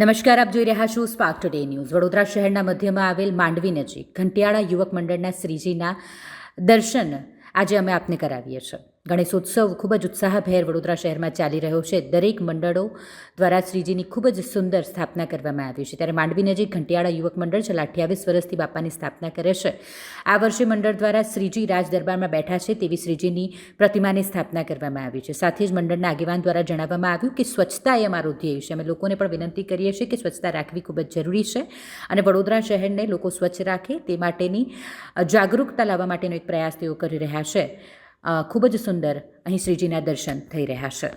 નમસ્કાર, આપ જોઈ રહ્યા છો સ્પાર્ક ટુડે ન્યૂઝ વડોદરા શહેરના મધ્યમાં આવેલ માંડવી નજીક ઘંટિયાળા યુવક મંડળના શ્રીજીના દર્શન આજે અમે આપને કરાવીએ છીએ. ગણેશોત્સવ ખૂબ જ ઉત્સાહભેર વડોદરા શહેરમાં ચાલી રહ્યો છે. દરેક મંડળો દ્વારા શ્રીજીની ખૂબ જ સુંદર સ્થાપના કરવામાં આવી છે. ત્યારે માંડવી નજીક ઘંટિયાળા યુવક મંડળ છેલ્લા અઠ્યાવીસ વર્ષથી બાપાની સ્થાપના કરે છે. આ વર્ષે મંડળ દ્વારા શ્રીજી રાજ દરબારમાં બેઠા છે તેવી શ્રીજીની પ્રતિમાની સ્થાપના કરવામાં આવી છે. સાથે જ મંડળના આગેવાન દ્વારા જણાવવામાં આવ્યું કે સ્વચ્છતા એ અમારો ધ્યેય છે. અમે લોકોને પણ વિનંતી કરીએ છીએ કે સ્વચ્છતા રાખવી ખૂબ જ જરૂરી છે અને વડોદરા શહેરને લોકો સ્વચ્છ રાખે તે માટેની જાગૃતતા લાવવા માટેનો એક પ્રયાસ તેઓ કરી રહ્યા છે. ખૂબ જ સુંદર અહીં શ્રીજીના દર્શન થઈ રહ્યા છે.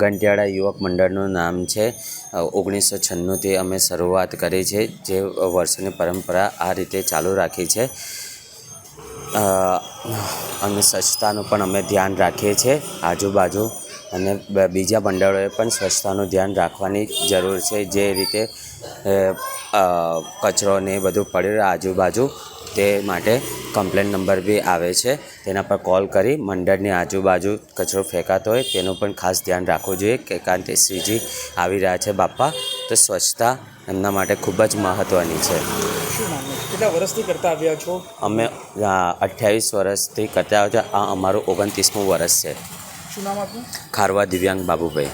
ઘંટિયાળા યુવક મંડળનું નામ છે. ઓગણીસો છન્નુંથી અમે શરૂઆત કરી છે. જે વર્ષોની પરંપરા આ રીતે ચાલુ રાખી છે. અને સ્વચ્છતાનું પણ અમે ધ્યાન રાખીએ છીએ આજુબાજુ. અને બીજા મંડળોએ પણ સ્વચ્છતાનું ધ્યાન રાખવાની જરૂર છે. જે રીતે કચરો ને બધું પડ્યું આજુબાજુ. તે માટે કમ્પ્લેન નંબર બી આવે છે. તેના પર કોલ કરી મંડળની આજુબાજુ કચરો ફેંકાતો હોય તેનું પણ ખાસ ધ્યાન રાખવું જોઈએ કે કારણ કે શ્રીજી આવી રહ્યા છે બાપા. તો સ્વચ્છતા એમના માટે ખૂબ જ મહત્ત્વની છે. કેટલા વર્ષથી કરતા આવ્યા છો? અમે અઠ્યાવીસ વર્ષથી કરતા આવ્યા છે. આ અમારું ઓગણત્રીસમું વર્ષ છે. શું નામ આપનું? ખારવા દિવ્યાંગ બાબુભાઈ.